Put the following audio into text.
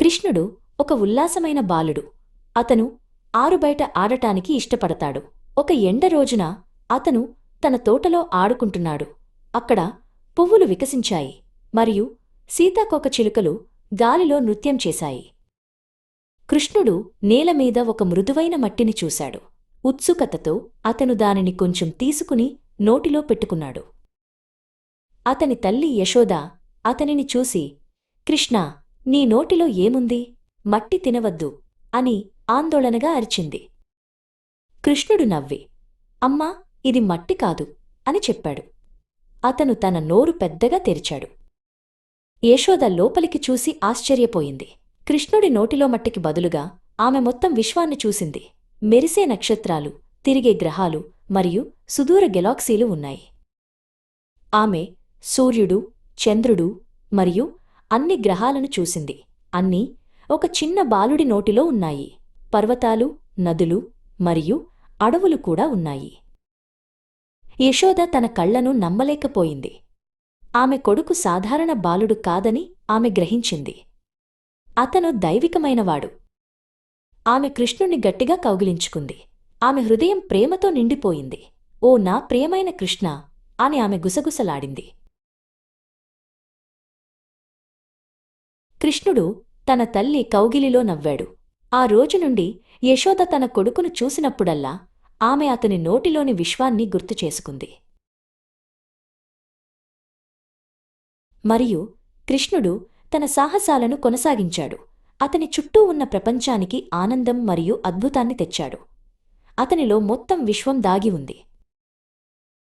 కృష్ణుడు ఒక ఉల్లాసమైన బాలుడు. అతను ఆరుబయట ఆడటానికి ఇష్టపడతాడు. ఒక ఎండ రోజున అతను తన తోటలో ఆడుకుంటున్నాడు. అక్కడ పువ్వులు వికసించాయి మరియు సీతాకోక చిలుకలు గాలిలో నృత్యం చేశాయి. కృష్ణుడు నేలమీద ఒక మృదువైన మట్టిని చూశాడు. ఉత్సుకతతో అతను దానిని కొంచెం తీసుకుని నోటిలో పెట్టుకున్నాడు. అతని తల్లి యశోద అతనిని చూసి కృష్ణా నీ నోటిలో ఏముంది? మట్టి తినవద్దు అని ఆందోళనగా అరిచింది. కృష్ణుడు నవ్వి అమ్మా ఇది మట్టి కాదు అని చెప్పాడు. అతను తన నోరు పెద్దగా తెరిచాడు. యశోద లోపలికి చూసి ఆశ్చర్యపోయింది. కృష్ణుడి నోటిలో మట్టికి బదులుగా ఆమె మొత్తం విశ్వాన్ని చూసింది. మెరిసే నక్షత్రాలు తిరిగే గ్రహాలు మరియు సుదూర గెలాక్సీలు ఉన్నాయి. ఆమె సూర్యుడు చంద్రుడు మరియు అన్ని గ్రహాలను చూసింది. అన్నీ ఒక చిన్న బాలుడి నోటిలో ఉన్నాయి. పర్వతాలు నదులు మరియు అడవులు కూడా ఉన్నాయి. యశోద తన కళ్ళను నమ్మలేకపోయింది. ఆమె కొడుకు సాధారణ బాలుడు కాదని ఆమె గ్రహించింది. అతను దైవికమైనవాడు. ఆమె కృష్ణుణ్ణి గట్టిగా కౌగిలించుకుంది. ఆమె హృదయం ప్రేమతో నిండిపోయింది. ఓ నా ప్రియమైన కృష్ణ అని ఆమె గుసగుసలాడింది. కృష్ణుడు తన తల్లి కౌగిలిలో నవ్వాడు. ఆ రోజు నుండి యశోద తన కొడుకును చూసినప్పుడల్లా ఆమె అతని నోటిలోని విశ్వాన్ని గుర్తు చేసుకుంది. మరియు కృష్ణుడు తన సాహసాలను కొనసాగించాడు. అతని చుట్టూ ఉన్న ప్రపంచానికి ఆనందం మరియు అద్భుతాన్ని తెచ్చాడు. అతనిలో మొత్తం విశ్వం దాగి ఉంది.